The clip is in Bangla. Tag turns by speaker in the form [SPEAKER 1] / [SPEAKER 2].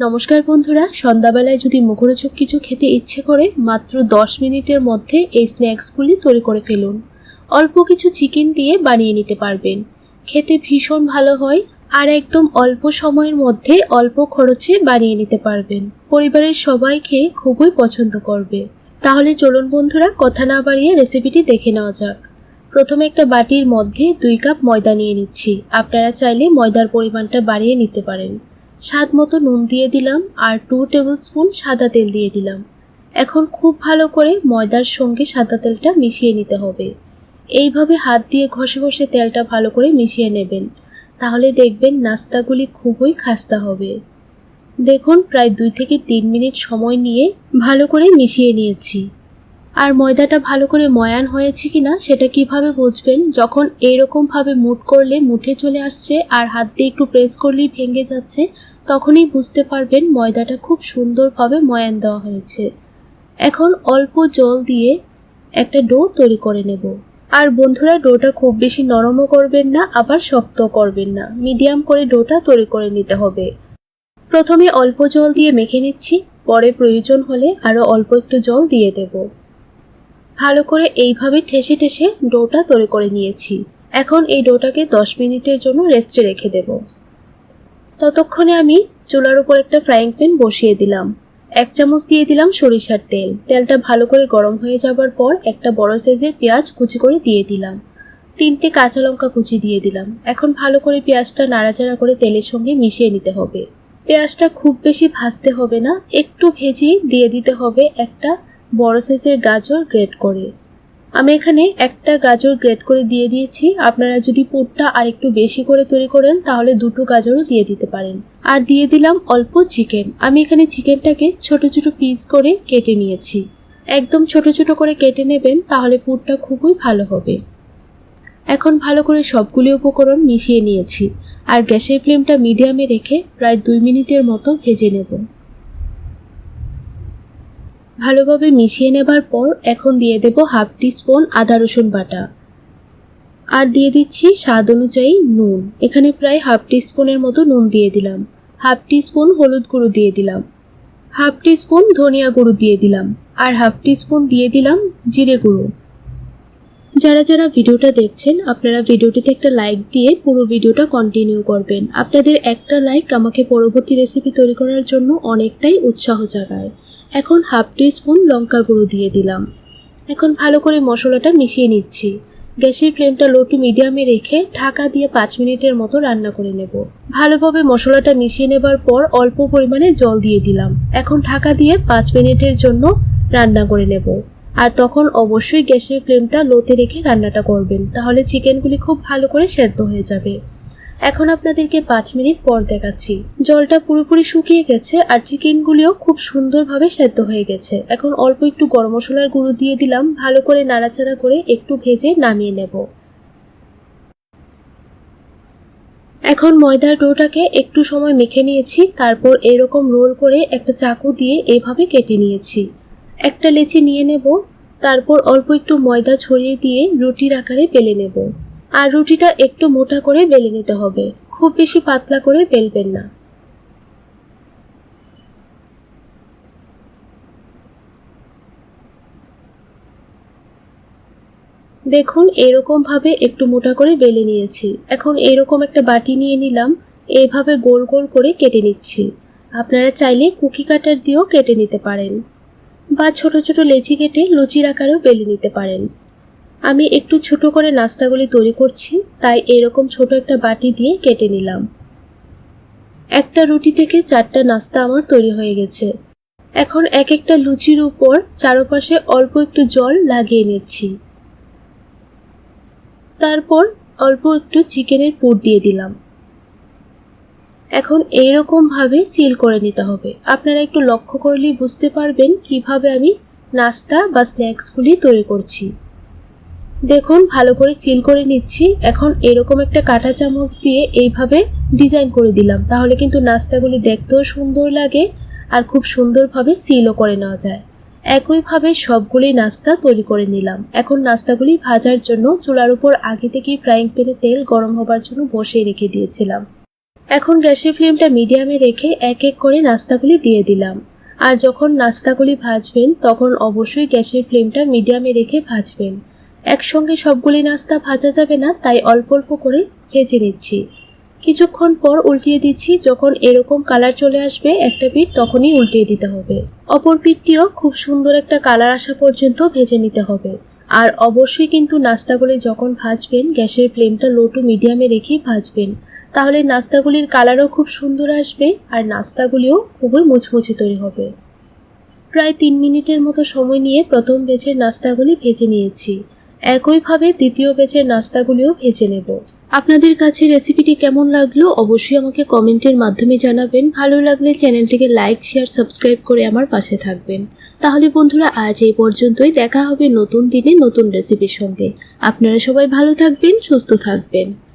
[SPEAKER 1] নমস্কার বন্ধুরা, সন্ধ্যাবেলায় যদি মুখরোচক কিছু খেতে ইচ্ছে করে, মাত্র দশ মিনিটের মধ্যে এই স্ন্যাক্সগুলি তৈরি করে ফেলুন। অল্প কিছু চিকেন দিয়ে বানিয়ে নিতে পারবেন। খেতে ভীষণ ভালো হয় আর একদম অল্প সময়ের মধ্যে অল্প খরচে বানিয়ে নিতে পারবেন। পরিবারের সবাই খেয়ে খুবই পছন্দ করবে। তাহলে চলুন বন্ধুরা, কথা না বাড়িয়ে রেসিপিটি দেখে নেওয়া যাক। প্রথমে একটা বাটির মধ্যে দুই কাপ ময়দা নিয়ে নিচ্ছি। আপনারা চাইলে ময়দার পরিমাণটা বাড়িয়ে নিতে পারেন। স্বাদ মতো নুন দিয়ে দিলাম আর টু টেবিল স্পুন সাদা তেল দিয়ে দিলাম। এখন খুব ভালো করে ময়দার সঙ্গে সাদা তেলটা মিশিয়ে নিতে হবে। এইভাবে হাত দিয়ে ঘষে ঘষে তেলটা ভালো করে মিশিয়ে নেবেন। তাহলে দেখবেন নাস্তাগুলি খুবই খাস্তা হবে। দেখুন, প্রায় দুই থেকে তিন মিনিট সময় নিয়ে ভালো করে মিশিয়ে নিয়েছি। আর ময়দাটা ভালো করে ময়ান হয়েছে কিনা সেটা কীভাবে বুঝবেন? যখন এইরকমভাবে মুট করলে মুঠে চলে আসছে আর হাত দিয়ে একটু প্রেস করলেই ভেঙে যাচ্ছে, তখনই বুঝতে পারবেন ময়দাটা খুব সুন্দরভাবে ময়ান দেওয়া হয়েছে। এখন অল্প জল দিয়ে একটা ডো তৈরি করে নেব। আর বন্ধুরা, ডোটা খুব বেশি নরমও করবেন না, আবার শক্ত করবেন না। মিডিয়াম করে ডোটা তৈরি করে নিতে হবে। প্রথমে অল্প জল দিয়ে মেখে নিচ্ছি, পরে প্রয়োজন হলে আরও অল্প একটু জল দিয়ে দেবো। ভালো করে এইভাবে ঠেসে ঠেসে ডোটা তৈরি করে নিয়েছি। এখন এই ডোটাকে দশ মিনিটের জন্য রেস্টে রেখে দেব। ততক্ষণে আমি চুলার উপর একটা ফ্রাইং প্যান বসিয়ে দিলাম। এক চামচ দিয়ে দিলাম সরিষার তেল। তেলটা ভালো করে গরম হয়ে যাবার পর একটা বড় সাইজের পেঁয়াজ কুচি করে দিয়ে দিলাম। তিনটে কাঁচা লঙ্কা কুচি দিয়ে দিলাম। এখন ভালো করে পেঁয়াজটা নাড়াচাড়া করে তেলের সঙ্গে মিশিয়ে নিতে হবে। পেঁয়াজটা খুব বেশি ভাজতে হবে না। একটু ভেজে দিয়ে দিতে হবে একটা বড় সাইজের গাজর গ্রেট করে। আমি এখানে একটা গাজর গ্রেট করে দিয়ে দিয়েছি। আপনারা যদি পুরটা আর একটু বেশি করে তৈরি করেন, তাহলে দুটো গাজরও দিয়ে দিতে পারেন। আর দিয়ে দিলাম অল্প চিকেন আমি এখানে চিকেনটাকে ছোট ছোট পিস করে কেটে নিয়েছি। একদম ছোট ছোট করে কেটে নেবেন, তাহলে পুরটা খুবই ভালো হবে। এখন ভালো করে সবগুলি উপকরণ মিশিয়ে নিয়েছি। আর গ্যাসের ফ্লেমটা মিডিয়ামে রেখে প্রায় দুই মিনিটের মতো ভেজে নেব। ভালোভাবে মিশিয়ে নেবার পর এখন দিয়ে দেব হাফ স্পুন আদা রসুন বাটা। আর দিয়ে দিচ্ছি স্বাদ অনুযায়ী নুন। এখানে প্রায় হাফ স্পুনের মতো নুন দিয়ে দিলাম। হাফ স্পুন হলুদ গুঁড়ো দিয়ে দিলাম। হাফ স্পুন ধনিয়া গুঁড়ো দিয়ে দিলাম। আর হাফ স্পুন দিয়ে দিলাম জিরে গুঁড়ো। যারা যারা ভিডিওটা দেখছেন, আপনারা ভিডিওটিতে একটা লাইক দিয়ে পুরো ভিডিওটা কন্টিনিউ করবেন। আপনাদের একটা লাইক আমাকে পরবর্তী রেসিপি তৈরি করার জন্য অনেকটাই উৎসাহ জাগায়। এখন হাফ টি স্পুন লঙ্কা গুঁড়ো দিয়ে দিলাম। এখন ভালো করে মশলাটা মিশিয়ে নিচ্ছি। গ্যাসের ফ্লেমটা লো টু মিডিয়ামে রেখে ঢাকা দিয়ে পাঁচ মিনিটের মতো রান্না করে নেব। ভালোভাবে মশলাটা মিশিয়ে নেবার পর অল্প পরিমাণে জল দিয়ে দিলাম। এখন ঢাকা দিয়ে পাঁচ মিনিটের জন্য রান্না করে নেব। আর তখন অবশ্যই গ্যাসের ফ্লেমটা লোতে রেখে রান্নাটা করবেন। তাহলে চিকেনগুলি খুব ভালো করে সেদ্ধ হয়ে যাবে। এখন আপনাদেরকে পাঁচ মিনিট পর দেখাচ্ছি। জলটা পুরোপুরি শুকিয়ে গেছে আর চিকেনগুলিও খুব সুন্দরভাবে সেদ্ধ হয়ে গেছে। এখন অল্প একটু গরম মশলার গুঁড়ো দিয়ে দিলাম, ভালো করে নাড়াচাড়া করে একটু ভেজে নামিয়ে নেব। এখন ময়দার ডোটাকে একটু সময় মেখে নিয়েছি, তারপর এরকম রোল করে একটা চাকু দিয়ে এভাবে কেটে নিয়েছি। একটা লেচি নিয়ে নেব, তারপর অল্প একটু ময়দা ছড়িয়ে দিয়ে রুটির আকারে বেলে নেব। আর রুটিটা একটু মোটা করে বেলে নিতে হবে। খুব বেশি পাতলা করে বেলবেন না। দেখুন এরকম ভাবে একটু মোটা করে বেলে নিয়েছি। এখন এরকম একটা বাটি নিয়ে নিলাম। এইভাবে গোল গোল করে কেটে নিচ্ছি। আপনারা চাইলে কুকি কাটার দিয়েও কেটে নিতে পারেন। বা ছোট ছোট লেচি কেটে লুচির আকারেও বেলে নিতে পারেন। আমি একটু ছোট করে নাস্তাগুলি তৈরি করছি, তাই এরকম ছোট একটা বাটি দিয়ে কেটে নিলাম। একটা রুটি থেকে চারটা নাস্তা আমার তৈরি হয়ে গেছে। এখন এক একটা লুচির উপর চারপাশে অল্প একটু জল লাগিয়ে নিচ্ছি। তারপর অল্প একটু চিকেনের পুর দিয়ে দিলাম। এখন এইরকম ভাবে সিল করে নিতে হবে। আপনারা একটু লক্ষ্য করলেই বুঝতে পারবেন কীভাবে আমি নাস্তা বা স্ন্যাক্সগুলি তৈরি করছি। দেখুন, ভালো করে সিল করে নিচ্ছি। এখন এরকম একটা কাঁটা চামচ দিয়ে এইভাবে ডিজাইন করে দিলাম। তাহলে কিন্তু নাস্তাগুলি দেখতেও সুন্দর লাগে আর খুব সুন্দরভাবে সিলও করে নেওয়া যায়। একইভাবে সবগুলি নাস্তা তৈরি করে নিলাম। এখন নাস্তাগুলি ভাজার জন্য চুলার উপর আগে থেকেই ফ্রাইং প্যানে তেল গরম হবার জন্য বসিয়ে রেখে দিয়েছিলাম। এখন গ্যাসের ফ্লেমটা মিডিয়ামে রেখে এক এক করে নাস্তাগুলি দিয়ে দিলাম। আর যখন নাস্তাগুলি ভাজবেন, তখন অবশ্যই গ্যাসের ফ্লেমটা মিডিয়ামে রেখে ভাজবেন। একসঙ্গে সবগুলি নাস্তা ভাজা যাবে না, তাই অল্প অল্প করে ভেজে নিচ্ছি। কিছুক্ষণ পর উল্টিয়ে দিচ্ছি, যখন এরকম কালার চলে আসবে একটা পিঠ, তখনই উল্টিয়ে দিতে হবে। অপর পিঠটিও খুব সুন্দর একটা কালার আসা পর্যন্ত ভেজে নিতে হবে। আর অবশ্যই কিন্তু নাস্তাগুলি যখন ভাজবেন, গ্যাসের ফ্লেমটা লো টু মিডিয়ামে রেখেই ভাজবেন। তাহলে নাস্তাগুলির কালারও খুব সুন্দর আসবে, আর নাস্তাগুলিও খুবই মুচমুচে তৈরি হবে। প্রায় তিন মিনিটের মতো সময় নিয়ে প্রথম বেচের নাস্তাগুলি ভেজে নিয়েছি। একইভাবে দ্বিতীয় বেচের নাস্তাগুলিও ভেজে নেব। আপনাদের কাছে রেসিপিটি কেমন লাগল অবশ্যই আমাকে কমেন্টের মাধ্যমে জানাবেন। ভালো লাগলে চ্যানেলটিকে লাইক, শেয়ার, সাবস্ক্রাইব করে আমার পাশে থাকবেন। তাহলে বন্ধুরা, আজ এই পর্যন্তই। দেখা হবে নতুন দিনে নতুন রেসিপির সঙ্গে। আপনারা সবাই ভালো থাকবেন, সুস্থ থাকবেন।